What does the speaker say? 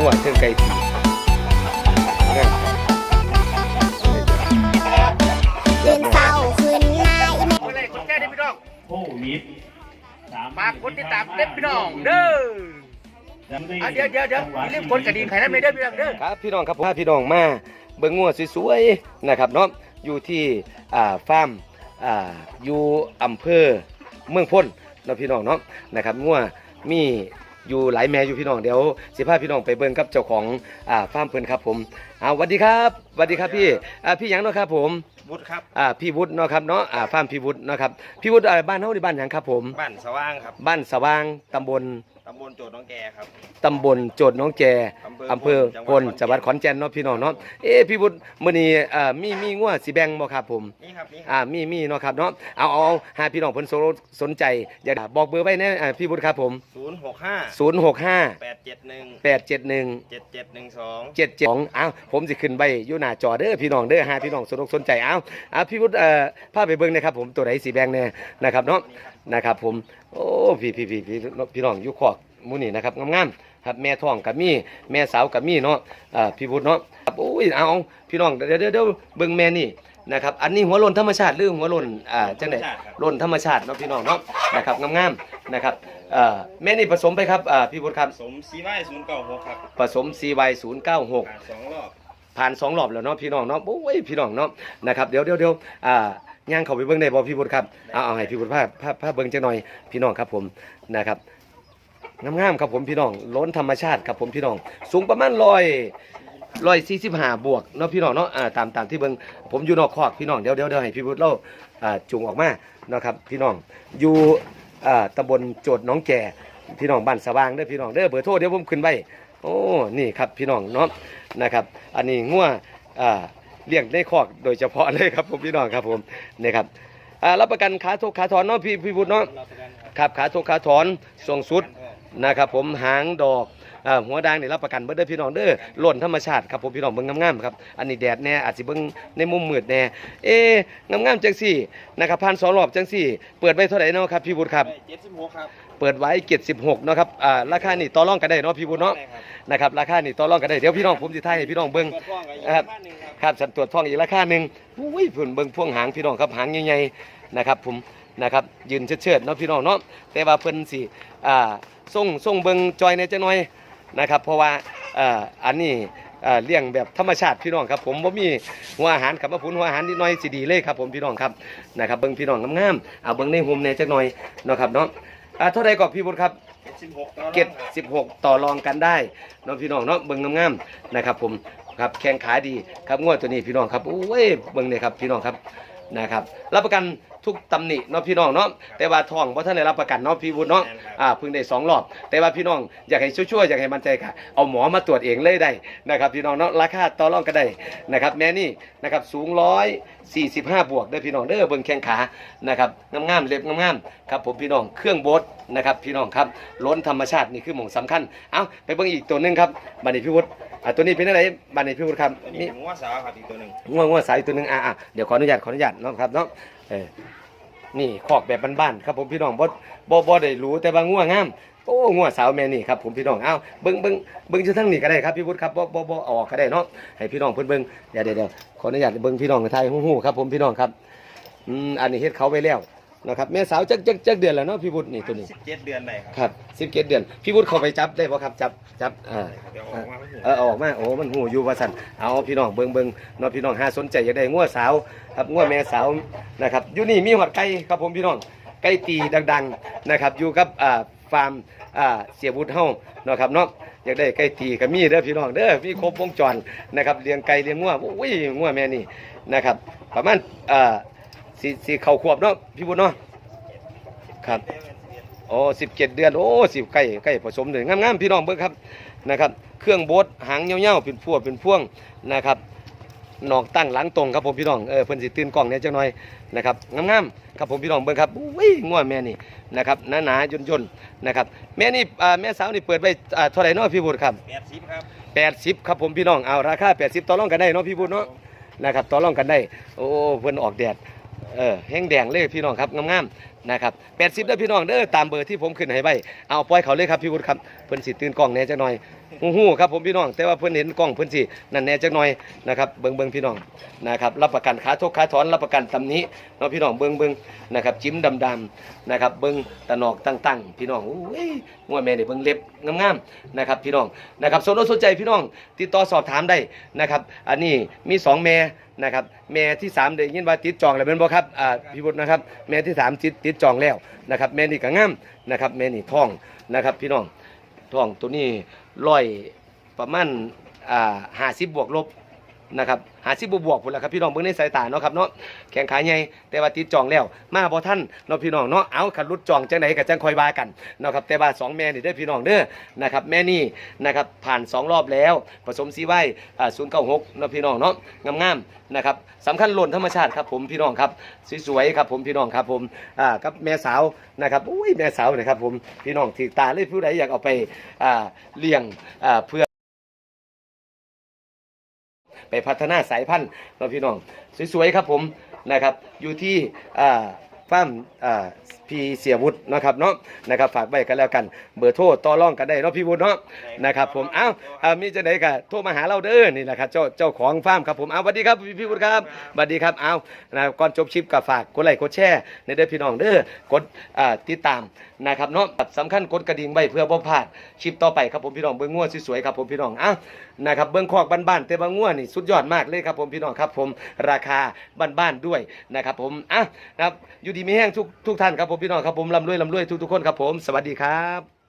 งัวเทิงไก่ตียืนเฝ้าขึ้นนายแม่เมื่คนกพี่น้องโควิดฝากคนติดตามเด้พี่น้องเด้อเดี๋ยวเดี๋ยวเดี๋ยวรีบคนกระดิ่งไข่นไม่ได้พี่น้องเด้อครับพี่น้องครับผมพี่น้องมาเบิ้งงัวสวยๆนะครับเนาะอยู่ที่ฟาร์มอยู่อำเภอเมืองพ้นเราพี่น้องเนาะนะครับงัวมี อยู่หลายแม่อยู่พี่น้องเดี๋ยวสิพาพี่น้องไปเบิ่งกับเจ้าของอ่าฟาร์มเพิ่นครับผมเอาสวัสดีครับสวัสดีครับพี่อ่าพี่หยังเนาะครับผมบุตรครับอ่าพี่วุฒิเนาะครับเนาะอ่าฟาร์มพี่วุฒิเนาะครับพี่วุฒิอ่าบ้านเฮาที่บ้านหยังครับผม บ้านสว่างครับ บ้านสว่างตำบลตำบลโจดน้องแกครับ ตำบลโจดน้องแจอำอำเภเภออพพลลจัจังงหหวัวัดดขขออนนแก่แก่นน เนาะพี่น้องเนาะเอ้พี่วุฒิมื้อนี้เอ่อมีมีงัวสิแบ่งบ่ครับผม นี่ครับนี่คอ่ารับมีมีเนาะครับเนาะเอาเอาเอาหาพี่น้องเพิ่นสนสนใจ อยากบอกเบอร์ไว้แน่อ่าพี่วุฒิครับผม ศูนย์หกห้า065 แปดเจ็ดหนึ่ง871 เจ็ดเจ็ดหนึ่งสอง72อ้าวผมสิขึ้นใบอยู่หน้าจอเด้อพี่น้องเด้อหาพี่น้องสนอกสนใจอ้าวอ่าพี่วุฒิเอ่อพาไปเบิ่งหนะครับผมตัวไหนสีแบ่งแน่นะครับเนาะนะครับผมโอ้พี่พี่พี่พี่พี่น้องอยู่ขอกห มู่นี่นะครับงามๆครับแม่ท้องกับมีแม่สาวกับมีเนาะอ่าพี่วุฒิเนาะครับโอ้ยเอาพี่น้องเดี๋ยวเดี๋ยวเดี๋ยวเบิ่งแม่นี่นะครับอันนี้หัวโลนธรรมชาติหรือหัวโลนอ่าจังไดโลนธรรมชาติเนาะพี่น้องเนาะนะครับงามๆนะครับเอ่อแม่นี่ผสมไปครับอ่าพี่วุฒิครับสมซีไว้ศูนย์เก้าหกครับผสม CY 096 ผ่านสองรอบผ่านสองรอบแล้วเนาะพี่น้องเนาะโอ้ยพี่น้องเนาะนะครับเดี๋ยวเดี๋ยวเดี๋ยวอ่าย่างเข้าไปเบิ่งได้บ่พี่บุตรครับเอาเอาให้พี่บุตรภาพภาพภาพเบิ่งจังหน่อยพี่น้องครับผมนะครับ งามๆครับผมพี่น้องล้นธรรมชาติครับผมพี่น้อง สูงประมาณร้อยร้อยสี่สิบห้าบวกเนาะพี่น้องเนาะอ่าตามตามที่เบิ่งผมอยู่นอกคอกพี่น้องเดี๋ยวเดี๋ยวเดี๋ยวให้พี่บุตรเล่าอ่าจูงออกมาเนาะครับพี่น้องอยู่อ่าตำบลโจดน้องแก่พี่น้องบ้านสว่างเด้อพี่น้องเด้อเบอร์โทรเดี๋ยวผมขึ้นไว้โอ้นี่ครับพี่น้องเนาะนะครับ อันนี้งัวอ่าเลี้ยงในคอกโดยเฉพาะเลยครับผมพี่น้องครับผมนี่ครับอ่ารับประกันขาทุกขาถอนเนาะพี่พี่บุตรเนาะครับขาทุกขาถอนทรงสุด นะครับผมหางดอกอ่าหัวดางนี่รับประกันเบิดเด้อพี่น้องเด้อหล่นธรรมชาติครับผมพี่น้องเบิ่งงามๆครับอันนี้แดดแน่อาจสิเบิ่งในมุมมืดแน่เอ๊ะงามๆจังสี่นะครับพันสองรอบจังสี่ เปิดไว้เท่าไหร่เนาะครับพี่บุตรครับเจ็ดสิบหกครับเปิดไว้76เนาะครับอ่าราคานี่ต่อรองกันได้เนาะพี่บุตรเนาะได้ครับนะครับราคานี่ต่อรองกันได้เดี๋ยวพี่น้องผมสิทายให้พี่น้องเบิ่งตรวจท้องกันอีกครับบ้านหนึ่งครับครับสันตรวจท้องอีกราคาหนึ่งอุ้ยเพิ่นเบิ่งพวงหางพี่น้องครับหางใหญ่ๆนะครับผมนะครับยืนเชิดๆเนาะพี่น้องเนาะแต่ว่าเพิ่นสิอ่า ส่งส่งเบิ่งจอยในจังหน่อยนะครับเพราะว่าอ่าอันนี้อ่าเลี้ยงแบบธรรมชาติพี่น้องครับ ผมบ่มีหัวอาหารครับมาพุนหัวอาหารนิดหน่อยสิดีเลยครับผมพี่น้องครับนะครับเบิ่งพี่น้องงามๆเอาเบิ่งในหุมในจักหน่อยเนาะครับเนาะอ่าเท่าใดก็พี่บุตรครับเจ็ดสิบหกต่อรองเก็ดครับสิบหกต่อรองกันได้เน้องพี่น้องเนาะเบิ่งงามๆนะครับ ผมครับแข้งขาดีครับงวดตัวนี้พี่น้องครับโอ้ยเบิ่งเนี่ยครับพี่น้องครับนะครับรับประกัน ทุกตำหนิเนาะพี่น้องเนาะแต่ว่าทองเพราะท่านได้รับประกันเนาะพี่วุฒิเนาะอ่าเพิ่งได้สองรอบ แต่ว่าพี่น้องอยากให้ช่วยๆอยากให้มั่นใจค่ะ เอาหมอมาตรวจเองเลยได้นะครับพี่น้องเนาะราคาต่อรองกันได้นะครับแม่นี่นะครับสูงร้อยสี่สิบห้าบวกเด้อพี่น้องเด้อเบิ่งแข้งขานะครับงามๆเล็บงามๆครับผมพี่น้องเครื่องโบดนะครับพี่น้องครับล้นธรรมชาตินี่คือหม่องสำคัญเอาไปเบิ่งอีกตัวหนึงครับบัดนี้พี่วุฒิอ่าตัวนี้เป็นอะไรบัดนี้พี่วุฒิครับตัวนี่นี้ผมว่าสาวครับอีกตัวหนึ่งง่วงง่วงสายตัวหนึ่งอะอะเดี๋ยวขออนุญาตขออนุญาตเนาะครับเนาะ เออนี่ขอกแบบบ้านๆครับผมพี่น้องบ่บ่บ่ได้รู้แต่ว่าง่วงงามโอ้ง่วสาวแม่นี่ครับผมพี่น้องเอ้าเบิ้งเบิ้งเบิ้งชื่อทั้งนี่ก็ได้ครับพี่พุทธครับบ่บ่บ่อออกก็ได้เนาะให้พี่น้องเพิ่นเบิ้งเดี๋ยวเดี๋ยวขออนุญาตเบิ้งพี่น้องไทยฮู้ๆครับผมพี่น้องครับอืมอันนี้เฮ็ดเขาไว้แล้ว นะครับแม่สาวจักจักจักเดือนแล้วเนาะพี่วุฒินี่ตัวนี้สิบเจ็ดเดือนได้ครับครับ17เดือนพี่วุฒิเข้าไปจับได้บ่ครับจับจับอ่าเดี๋ยวออกมาไม่เห็นเออเอาออกมาโอ้มันหูอยู่ว่าสันเอาพี่น้องเบิ่งเบิ่งเนาะพี่น้องหาสนใจอยากได้งัวสาวครับงัวแม่สาวนะครับอยู่นี่มีหอดไก่ครับผมพี่น้องไก่ตีดังๆนะครับอยู่กับอ่าฟาร์มอ่าเสียบุตรเฮาเนาะครับเนาะอยากได้ไก่ตีก็มีเด้อพี่น้องเด้อมีครบวงจรนะครับเลี้ยงไก่เลี้ยงงัวอุ้ยงัวแม่นี่นะครับประมาณอ่า สิสิเข้าขวบเนาะพี่บุตรเนาะครับโอ้สิบเจ็ดเดือนโอ้สิบไก่ไก่ผสมเลยงามๆพี่น้องเบิ่งครับนะครับ เครื่องโบดหางเงี้ยวๆเป็นพวเป็นพ่วงนะครับนอกตั้งหลังตรงครับผมพี่น้องเออเพิ่นสิตื่นกล้องเนี่ยจังหน่อยนะครับงามๆครับผมพี่น้องเบิ่งครับอุ้ยง่วแม่นี่นะครับหนาๆย่นๆนะครับแม่นี่อ่าแม่สาวนี่เปิดไว้อ่าเท่าไหร่เนาะพี่บุตรครับแปดสิบครับ80ครับผมพี่น้องเอาราคา80ต่อรองกันได้เนาะพี่บุตรเนาะนะครับต่อรองกันได้โอ้เพิ่นออกแดด เออแห้งแดงเลยพี่น้องครับงามๆนะครับ80เด้อพี่น้องเด้อตามเบอร์ที่ผมขึ้นให้ไว้เอาปล่อยเขาเลยครับพี่วุฒิครับเพิ่นสิตื่นกล้องแหน่จักหน่อยฮู้ๆครับผมพี่น้องแต่ว่าเพิ่นเห็นกล้องเพิ่นสินั่นแหน่จักหน่อยนะครับเบิ่งเบิ่งพี่น้องนะครับรับประกันขาทกขาถอนรับประกันตำนี้เนาะพี่น้องเบิ่งเบิ่งนะครับจิ้มดำๆนะครับเบิ่งตะนอกตั้งๆพี่น้องโอ้ยงัวแม่เนี่เบิ่งเล็บงามๆนะครับพี่น้องนะครับสนอกสนใจพี่น้องติดต่อสอบถามได้นะครับอันนี้มีสองแม่นะครับแม่ที่สามได้ยินว่าติดจองแล้วเป็นบ่ครับอ่าพี่บุตรนะครับแม่ที่สามติดติดจองแล้วนะครับแม่นี่ก็งามนะครับแม่นี่ท่องนะครับพี่น้องท่องตัวนี้ร้อยประมาณอ่าห้าสิบบวกลบ นะครับหาสิบบวกๆพุ่นแหละครับพี่น้องเบิ่งในสายตาเนาะครับเนาะแข่งขาใหญ่แต่ว่าติดจองแล้ว มาบ่ท่านเนาะพี่น้องเนาะเอาขันรุดจองจังไหนก็จังคอยว่ากันเนาะครับแต่ว่าสองแม่นี่เด้พี่น้องเด้อนะครับแม่นี่นะครับผ่านสองรอบแล้ว ผสมซีไว้อ่า096เนาะพี่น้องเนาะงามๆนะครับสำคัญหล่นธรรมชาติครับผมพี่น้องครับสวยๆครับผมพี่น้องครับผมอ่ากับแม่สาวนะครับอุ้ยแม่สาวนะครับผมพี่น้องถือตาเลยผู้ใดอยากเอาไปอ่าเลี้ยงอ่าเพื่อ ไปพัฒนาสายพันธุ์เราพี่น้อง สวยๆครับผมนะครับ อยู่ที่อ่าฟาร์มอ่า พี่เสียวุฒินะครับเนาะนะครับฝากไว้กันแล้วกัน เบอร์โทรต่อรองกันได้เนาะพี่วุฒิเนาะนะครับผมเอ้าอ่ามีจะไหนก็โทรมาหาเราเด้อนี่นะครับเจ้าเจ้าของฟาร์มครับผมเอาสวัสดีครับพี่พี่วุฒิครับสวัสดีครับเอานะก่อนจบคลิปก็ฝากกดไลค์กดแชร์ในเด้อพี่น้องเด้อกดอ่าติดตามนะครับเนาะสำคัญกดกระดิ่งไว้เพื่อบ่พลาดคลิปต่อไปครับผมพี่น้องเบิ่งงัวสวยๆครับผมพี่น้องเอ้านะครับเบิ้งคอกบ้านๆแต่บางง่วนี่สุดยอดมากเลยครับผมพี่น้องครับผมราคาบ้านๆด้วยนะครับผมอะนะครับอยู่ดีมีแห้งทุกทุกท่านครับผมพี่น้องครับผมลำรวยลำรวยทุกๆคนครับผม สวัสดีครับ